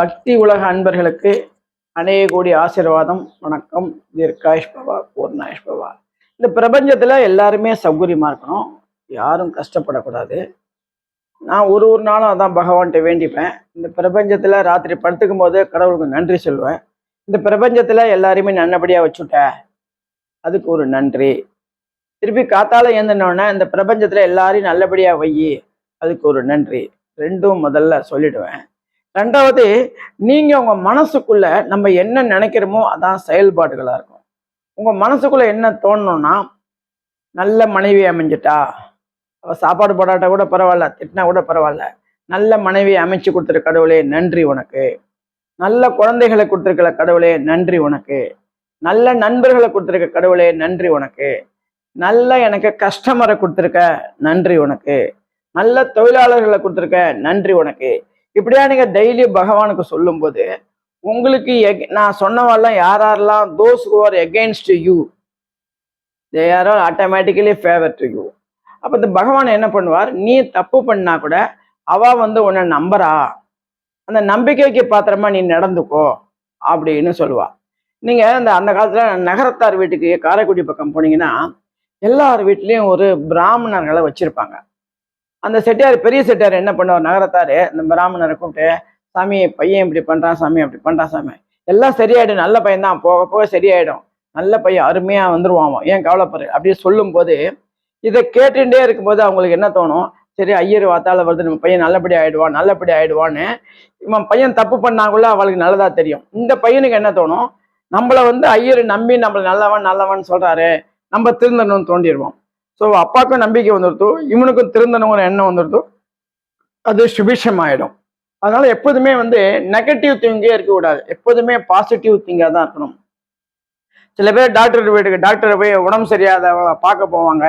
பக்தி உலக அன்பர்களுக்கு அநேக கோடி ஆசீர்வாதம் வணக்கம். தீர்காயுஷ் பவா பூர்ணாயுஷ் பவா இந்த பிரபஞ்சத்தில் எல்லாருமே சௌகரியமாக இருக்கணும். யாரும் கஷ்டப்படக்கூடாது. நான் ஒரு ஒரு நாளும் அதான் பகவான்கிட்ட வேண்டிப்பேன். இந்த பிரபஞ்சத்தில் ராத்திரி படுத்துக்கும் போது கடவுளுக்கு நன்றி சொல்லுவேன் இந்த பிரபஞ்சத்தில் எல்லாரையுமே நல்லபடியாக வச்சுட்ட. அதுக்கு ஒரு நன்றி. திருப்பி காத்தால ஏந்தினோடனே இந்த பிரபஞ்சத்தில் எல்லாரையும் நல்லபடியாக வையி அதுக்கு ஒரு நன்றி. ரெண்டும் முதல்ல சொல்லிடுவேன். ரெண்டாவது நீங்கள் உங்கள் மனசுக்குள்ளே நம்ம என்ன நினைக்கிறோமோ அதான் செயல்பாடுகளாக இருக்கும். உங்கள் மனசுக்குள்ளே என்ன தோணணும்னா நல்ல மனைவி அமைஞ்சிட்டா அவள் சாப்பாடு போடாட்டா கூட பரவாயில்ல திட்டினா கூட பரவாயில்ல நல்ல மனைவி அமைச்சு கொடுத்துரு கடவுளே நன்றி உனக்கு. நல்ல குழந்தைகளை கொடுத்துருக்கல கடவுளே நன்றி உனக்கு. நல்ல நண்பர்களை கொடுத்துருக்க கடவுளே நன்றி உனக்கு. நல்ல எனக்கு கஸ்டமரை கொடுத்துருக்க நன்றி உனக்கு. நல்ல தொழிலாளர்களை கொடுத்துருக்க நன்றி உனக்கு. இப்படியா நீங்க டெய்லி பகவானுக்கு சொல்லும்போது உங்களுக்கு எக்- நான் சொன்னவெல்லாம் யார் யாரெல்லாம் those who are against you they are automatically favour to you அப்போ இந்த பகவான் என்ன பண்ணுவார்? நீ தப்பு பண்ணா கூட அவ வந்து உன்னை நம்புறா. அந்த நம்பிக்கைக்கு பாத்திரமா நீ நடந்துக்கோ அப்படின்னு சொல்லுவா. நீங்க இந்த அந்த காலத்துல நகரத்தார் வீட்டுக்கு காரைக்குடி பக்கம் போனீங்கன்னா எல்லார் வீட்லேயும் ஒரு பிராமணர்களை வச்சிருப்பாங்க. அந்த செட்டியார் பெரிய செட்டியார் என்ன பண்ணுவார்? நகரத்தாரு இந்த பிராமணரை கூப்பிட்டு சாமி பையன் இப்படி பண்ணுறான் சாமி அப்படி பண்ணுறான் சாமி. எல்லாம் சரியாயிடும் நல்ல பையன் தான். போக போக சரியாயிடும். நல்ல பையன் அருமையாக வந்துருவான் ஏன் கவலைப்படுற அப்படின்னு சொல்லும்போது இதை கேட்டுட்டே இருக்கும்போது அவங்களுக்கு என்ன தோணும்? சரி ஐயர் வாத்தால வருது நம்ம பையன் நல்லபடி ஆயிடுவான் நல்லபடி ஆயிடுவான்னு. இவன் பையன் தப்பு பண்ணாக்குள்ள அவளுக்கு நல்லதா தெரியும். இந்த பையனுக்கு என்ன தோணும்? நம்மளை வந்து ஐயர் நம்பி நம்மள நல்லவன் நல்லவன் சொல்றாரு. நம்ம திருந்தணும்னு தோண்டிடுவோம். ஸோ அப்பாவுக்கும் நம்பிக்கை வந்துருத்தோ இவனுக்கும் திருந்தணுங்கிற எண்ணம் வந்துருத்தோ அது சுபிஷம் ஆயிடும் அதனால எப்போதுமே வந்து நெகட்டிவ் திங்கே இருக்கக்கூடாது. எப்போதுமே பாசிட்டிவ் திங்காக தான் இருக்கணும். சில பேர் டாக்டர் வீட்டுக்கு டாக்டர் போய் உடம்பு சரியாதவங்கள பார்க்க போவாங்க.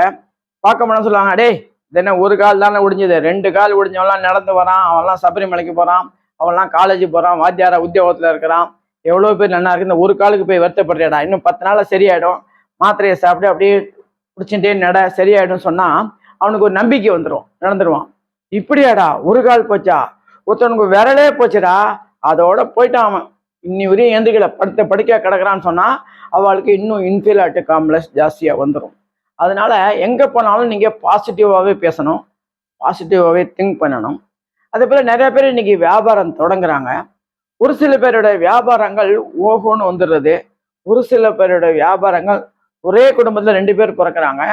பார்க்க போனால் சொல்லுவாங்க டேய் இது என்ன ஒரு கால் தானே ஒடிஞ்சது ரெண்டு கால் ஒடிஞ்சவன்லாம் நடந்து வரான். அவன்லாம் சபரிமலைக்கு போகிறான் அவன்லாம் காலேஜ் போகிறான் வாத்தியாரா உத்தியோகத்தில் இருக்கிறான். எவ்வளோ பேர் நல்லா இருக்கு. இந்த ஒரு காலுக்கு போய் வருத்தப்படுறியாடா? இன்னும் பத்து நாளில் சரியாயிடும். மாத்திரையை சாப்பிட்டு அப்படியே பிடிச்சிட்டே நட சரியாயிடும் சொன்னா அவனுக்கு ஒரு நம்பிக்கை வந்துடும் நடந்துருவான். இப்படியாடா ஒரு கால் போச்சா? ஒருத்தனுக்கு விரலே போச்சுடா? அதோட போயிட்டான் அவன். இன்னி வரையும் எந்திரிக்கல படுத்த படுக்கையா கிடக்குறான்னு சொன்னா அவளுக்கு இன்னும் இன்ஃபீலாட்டு காம்ப்ளெக்ஸ் ஜாஸ்தியா வந்துடும் அதனால எங்க போனாலும் நீங்க பாசிட்டிவாகவே பேசணும். பாசிட்டிவாகவே திங்க் பண்ணணும். அதே போல நிறைய பேர் இன்னைக்கு வியாபாரம் தொடங்குறாங்க. ஒரு சில பேரோட வியாபாரங்கள் ஓஹோன்னு வந்துடுறது. ஒரு சில பேரோட வியாபாரங்கள் ஒரே குடும்பத்தில் ரெண்டு பேர் பிறக்கிறாங்க.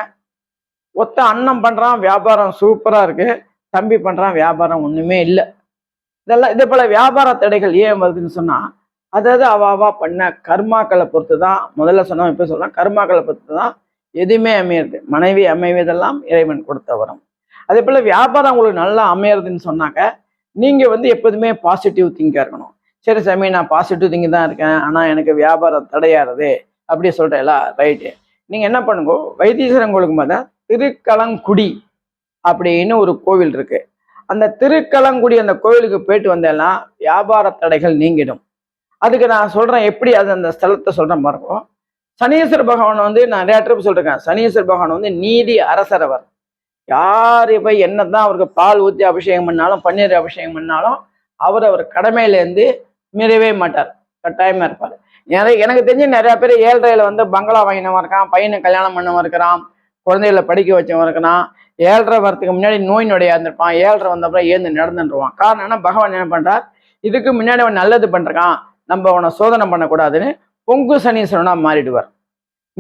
ஒத்த அண்ணன் பண்ணுறான் வியாபாரம் சூப்பராக இருக்குது தம்பி பண்ணுறான் வியாபாரம் ஒன்றுமே இல்லை. இதெல்லாம் இதே போல் வியாபார தடைகள் ஏன் வருதுன்னு சொன்னால் அதாவது அவாவா பண்ண கர்மாக்களை பொறுத்து தான் முதல்ல சொன்னோம் இப்போ சொல்லலாம் கர்மாக்களை பொறுத்து தான் எதுவுமே அமையிறது. மனைவி அமைவதெல்லாம் இறைவன் கொடுத்த வரும். அதே போல் வியாபாரம் உங்களுக்கு நல்லா அமையிறதுன்னு சொன்னாக்க நீங்கள் வந்து எப்போதுமே பாசிட்டிவ் திங்காக இருக்கணும். சரி சாமி நான் பாசிட்டிவ் திங்கி தான் இருக்கேன் ஆனால் எனக்கு வியாபாரம் தடையாகிறது அப்படி சொல்கிறேன்ல ரைட்டு நீங்கள் என்ன பண்ணுங்க வைத்தீஸ்வரன் கோவிலுக்கு பார்த்தா திருக்கலங்குடி அப்படின்னு ஒரு கோவில் இருக்கு. அந்த திருக்கலங்குடி அந்த கோவிலுக்கு போயிட்டு வந்தேன்னா வியாபார தடைகள் நீங்கிடும். அதுக்கு நான் சொல்கிறேன் எப்படி அது அந்த ஸ்தலத்தை சொல்கிறேன் பாருங்க. சனீஸ்வர பகவான் வந்து நான் நிறைய ட்ரிப் சொல்லிருக்கேன் சனீஸ்வர பகவான் வந்து நீதி அரசரவர். யார் போய் என்னதான் அவருக்கு பால் ஊற்றி அபிஷேகம் பண்ணாலும் பன்னீர் அபிஷேகம் பண்ணாலும் அவர் அவர் கடமையிலேருந்து மீறவே மாட்டார். கட்டாயமாக இருப்பார். நிறைய எனக்கு தெரிஞ்சு நிறைய பேர் ஏழ்றையில வந்து பங்களா வாங்கினவன் இருக்கான் பையனை கல்யாணம் பண்ணவன் இருக்கிறான் குழந்தைகளை படிக்க வச்சவன் இருக்கிறான். ஏழ்ரை வரத்துக்கு முன்னாடி நோய் நொடியாக இருந்திருப்பான். ஏழ்ரை வந்தப்பறம் ஏந்து நடந்துருவான் காரணம் என்ன பகவான் என்ன பண்றார்? இதுக்கு முன்னாடி அவன் நல்லது பண்றான். நம்ம அவனை சோதனை பண்ணக்கூடாதுன்னு பொங்கு சனீஸ்வரனா மாறிடுவார்.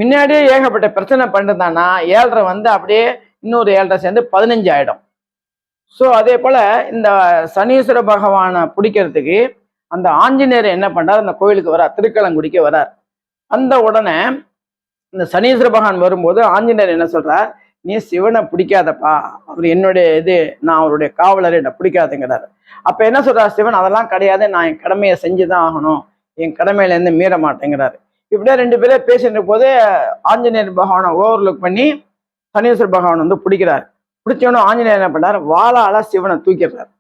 முன்னாடியே ஏகப்பட்ட பிரச்சனை பண்ணிருந்தானா ஏழரை வந்து அப்படியே இன்னொரு ஏழரை சேர்ந்து பதினஞ்சு ஆயிடும். ஸோ அதே போல் இந்த சனீஸ்வர பகவானை பிடிக்கிறதுக்கு அந்த ஆஞ்சநேயர் என்ன பண்றார்? அந்த கோயிலுக்கு வரார் திருக்கலங்குடிக்கு வரார். அந்த உடனே இந்த சனீஸ்வர பகவான் வரும்போது ஆஞ்சநேயர் என்ன சொல்றார்? நீ சிவனை பிடிக்காதப்பா. அவர் என்னுடைய இது நான் அவருடைய காவலர் என்னை பிடிக்காதுங்கிறார். அப்ப என்ன சொல்றார் சிவன்? அதெல்லாம் கிடையாது நான் என் கடமையை செஞ்சுதான் ஆகணும். என் கடமையில இருந்து மீற மாட்டேங்கிறாரு. இப்படியே ரெண்டு பேரே பேசிட்டு போது ஆஞ்சநேயர் பகவானை ஓவர்லுக் பண்ணி சனீஸ்வர பகவான் வந்து பிடிக்கிறார். பிடிச்சவனும் ஆஞ்சநேயர் என்ன பண்ணார் வாழால சிவனை தூக்கிடுறார்.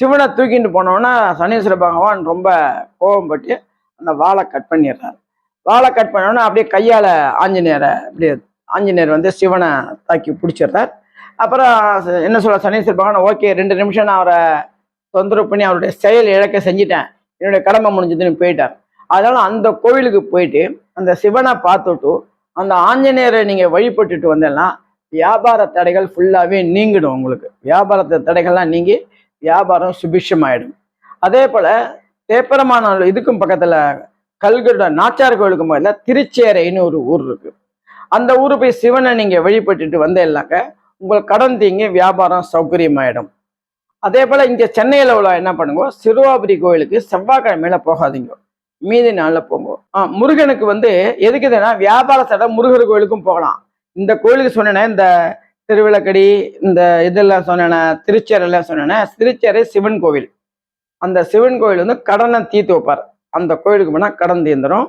சிவனை தூக்கிட்டு போனோன்னா சனீஸ்வர பகவான் ரொம்ப கோபப்பட்டு அந்த வாழை கட் பண்ணிடுறாரு. வாழை கட் பண்ணோன்னே அப்படியே கையால் ஆஞ்சநேயரை அப்படியே ஆஞ்சநேயர் வந்து சிவனை தாக்கி பிடிச்சிடுறார். அப்புறம் என்ன சொல்ல சனீஸ்வர பகவான் ஓகே ரெண்டு நிமிஷம் நான் அவரை தொந்தரவு பண்ணி அவருடைய செயல் இழக்க செஞ்சிட்டேன். என்னுடைய கடமை முடிஞ்சதுன்னு போயிட்டார். அதனால அந்த கோவிலுக்கு போயிட்டு அந்த சிவனை பார்த்துட்டு அந்த ஆஞ்சநேயரை நீங்கள் வழிபட்டுட்டு வந்தேன்னா வியாபார தடைகள் ஃபுல்லாகவே நீங்கிடும் உங்களுக்கு. வியாபாரத்தை தடைகள்லாம் நீங்கி வியாபாரம் சுபிஷமாயிடும் அதே போல தேப்பரமான இதுக்கும் பக்கத்துல கல்கட நாச்சார் கோயிலுக்கும் பக்கத்துல திருச்சேரைன்னு ஒரு ஊர் இருக்கு. அந்த ஊரு போய் சிவனை நீங்க வழிபட்டுட்டு வந்தேன்னாக்க உங்களுக்கு கடன் தீங்கி வியாபாரம் சௌகரியமாயிடும். அதே போல இங்க சென்னையில உள்ள என்ன பண்ணுங்க சிறுவாபுரி கோயிலுக்கு செவ்வாய்க்கிழமையில போகாதீங்க. மீதி நாளில் போங்க. ஆ, முருகனுக்கு வந்து எதுக்கு வியாபார சடை முருகர் கோயிலுக்கும் போகலாம். இந்த கோயிலுக்கு சொன்னேனே இந்த திருவிளக்கடி இந்த இதெல்லாம் சொன்னேன்னா திருச்சேரெல்லாம் சொன்னேன்னா திருச்சேரை சிவன் கோவில். அந்த சிவன் கோவில் வந்து கடனை தீர்த்து வைப்பார். அந்த கோயிலுக்கு போனால் கடன் தீர்ந்துடும்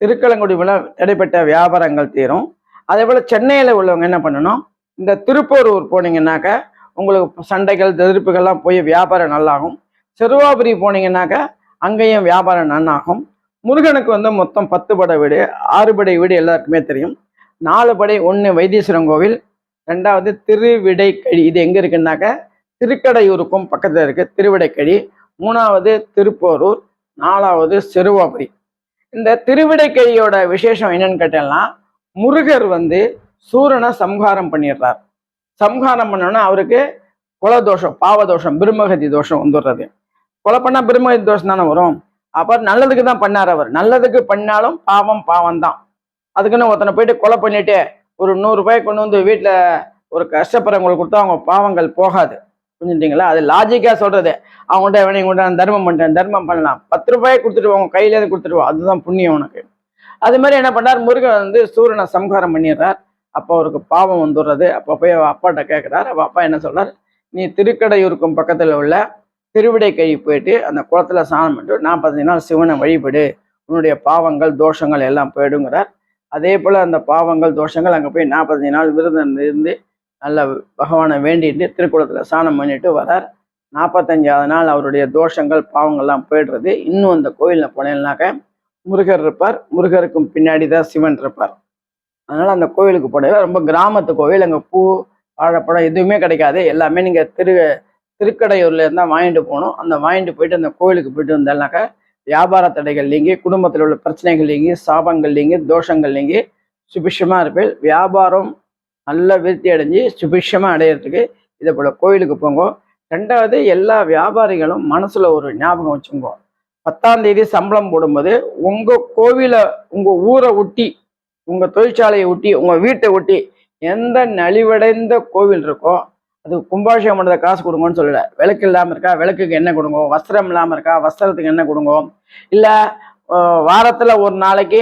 திருக்கலங்குடி போல தடைப்பட்ட வியாபாரங்கள் தீரும். அதே போல் சென்னையில் உள்ளவங்க என்ன பண்ணணும்? இந்த திருப்பூரூர் போனீங்கன்னாக்க உங்களுக்கு சண்டைகள் எதிர்ப்புகள்லாம் போய் வியாபாரம் நல்லாகும். சிறுவாபுரி போனீங்கன்னாக்க அங்கேயும் வியாபாரம் நன்னாகும் முருகனுக்கு வந்து மொத்தம் பத்து படை வீடு ஆறு படை வீடு எல்லாருக்குமே தெரியும். நாலு படை ஒன்று வைத்தீஸ்வரன் கோவில் ரெண்டாவது திருவிடைக்கழி. இது எங்கே இருக்குன்னாக்க திருக்கடையூருக்கும் பக்கத்தில் இருக்கு திருவிடைக்கழி. மூணாவது திருப்போரூர் நாலாவது சிறுவாபுரி இந்த திருவிடைக்கழியோட விசேஷம் என்னன்னு கேட்டேன்னா முருகர் வந்து சூரனை சம்ஹாரம் பண்ணிடுறார். சம்ஹாரம் பண்ணோன்னா அவருக்கு குலதோஷம் பாவதோஷம் பிரம்மகதி தோஷம் வந்துடுறது. கொலை பண்ணா பிரம்மகதி தோஷம் தானே வரும்? அப்போ நல்லதுக்கு தான் பண்ணார் அவர். நல்லதுக்கு பண்ணாலும் பாவம் பாவம் தான் அதுக்குன்னு ஒருத்தனை போயிட்டு கொலை பண்ணிட்டு ஒரு நூறுரூபாய் கொண்டு வந்து வீட்டில் ஒரு கஷ்டப்படுறவங்களுக்கு கொடுத்தா அவங்க பாவங்கள் போகாது. புரிஞ்சுட்டீங்களா அது லாஜிக்காக சொல்கிறது அவங்கள்ட்ட வேணும் இவங்கள்ட்ட தர்மம் பண்ணிட்டேன் தர்மம் பண்ணலாம். பத்து ரூபாய் கொடுத்துட்டு அவங்க கையிலேருந்து கொடுத்துருவோம் அதுதான் புண்ணியம் உனக்கு. அது மாதிரி என்ன பண்ணார்? முருகன் வந்து சூரியனை சம்ஹாரம் பண்ணிடுறார். அப்போ அவருக்கு பாவம் வந்துடுறது. அப்போ போய் அப்பாட்ட கேட்குறார். அப்போ அப்பா என்ன சொல்கிறார் நீ திருக்கடையூருக்கும் பக்கத்தில் உள்ள திருவிடை கை போயிட்டு அந்த குளத்துல ஸ்நானம் பண்ணிட்டு நாற்பத்தஞ்சு நாள் சிவனை வழிபடு. உன்னுடைய பாவங்கள் தோஷங்கள் எல்லாம் போயிடுங்கிறார். அதே போல் அந்த பாவங்கள் தோஷங்கள் அங்கே போய் நாற்பத்தஞ்சு நாள் விரதம் இருந்து நல்ல பகவானை வேண்டிட்டு திருக்குளத்தில் சாணம் பண்ணிட்டு வரார். நாற்பத்தஞ்சாவது நாள் அவருடைய தோஷங்கள் பாவங்கள்லாம் போயிடுறது. இன்னும் அந்த கோயிலில் போனேன்னாக்க முருகர் இருப்பார். முருகருக்கும் பின்னாடி தான் சிவன் இருப்பார். அதனால் அந்த கோவிலுக்கு போனவே ரொம்ப கிராமத்து கோவில். அங்கே பூ வாழைப்பழம் எதுவுமே கிடைக்காது. எல்லாமே நீங்கள் திரு திருக்கடையூர்லேருந்து தான் வாங்கிட்டு போகணும். அந்த வாங்கிட்டு போயிட்டு அந்த கோவிலுக்கு போயிட்டு வந்தால்னாக்கா வியாபார தடைகள் நீங்கி குடும்பத்தில் உள்ள பிரச்சனைகள் நீங்கி சாபங்கள் நீங்கி தோஷங்கள் நீங்கி சுபிஷமாக இருப்பேன் வியாபாரம் நல்ல விருத்தி அடைஞ்சு சுபிஷமாக அடையிறதுக்கு இதே போல் கோயிலுக்கு போங்க. ரெண்டாவது எல்லா வியாபாரிகளும் மனசில் ஒரு ஞாபகம் வச்சுக்கோ பத்தாம் தேதி சம்பளம் போடும்போது உங்கள் கோவிலை உங்கள் ஊரை ஒட்டி உங்கள் தொழிற்சாலையை ஒட்டி உங்கள் வீட்டை ஒட்டி எந்த நலிவடைந்த கோவில் இருக்கோ அது கும்பாபிஷேகம் பண்ணுறத காசு கொடுங்கன்னு சொல்லல. விளக்கு இல்லாமல் இருக்கா? விளக்குக்கு என்ன கொடுங்க? வஸ்திரம் இல்லாமல் இருக்கா? வஸ்திரத்துக்கு என்ன கொடுங்க? இல்லை வாரத்தில் ஒரு நாளைக்கு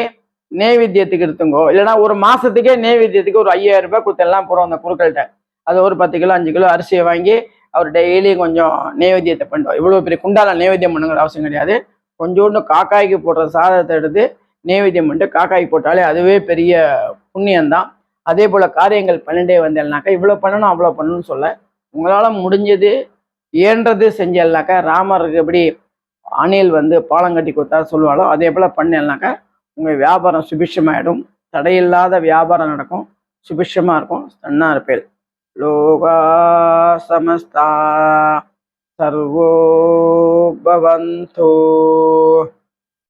நெய்வேத்தியத்துக்கு எடுத்துங்கோ. இல்லைன்னா ஒரு மாதத்துக்கே நெய்வேத்தியத்துக்கு ஒரு ஐயாயிரம் ரூபாய் கொடுத்தெல்லாம் போகிறோம் அந்த குருக்கள்கிட்ட. அது ஒரு பத்து கிலோ அஞ்சு கிலோ அரிசியை வாங்கி அவர் டெய்லி கொஞ்சம் நெய்வேத்தியத்தை பண்ணுவோம் இவ்வளோ பெரிய குண்டால நெய்வேத்தியம் பண்ணுங்கிற அவசியம் கிடையாது. கொஞ்சோண்டு காக்காய்க்கு போடுற சாதத்தை எடுத்து நெய்வேத்தியம் பண்ணிட்டு காக்காய்க்கு போட்டாலே அதுவே பெரிய புண்ணியம்தான். அதே போல் காரியங்கள் பண்ணிட்டே வந்தேன்னாக்கா இவ்வளோ பண்ணணும் அவ்வளோ பண்ணணும்னு சொல்ல உங்களால் முடிஞ்சது இயன்றது செஞ்சேன்னாக்கா ராமருக்கு எப்படி அணில் வந்து பாலம் கட்டி கொடுத்தாரு சொல்லுவாளோ அதே போல் பண்ணேன்னாக்கா உங்கள் வியாபாரம் சுபிஷமாயிடும் தடையில்லாத வியாபாரம் நடக்கும். சுபிஷமாக இருக்கும். நன்னா இருப்பேன் லோகா சமஸ்தா. சர்வோ பவந்தோ.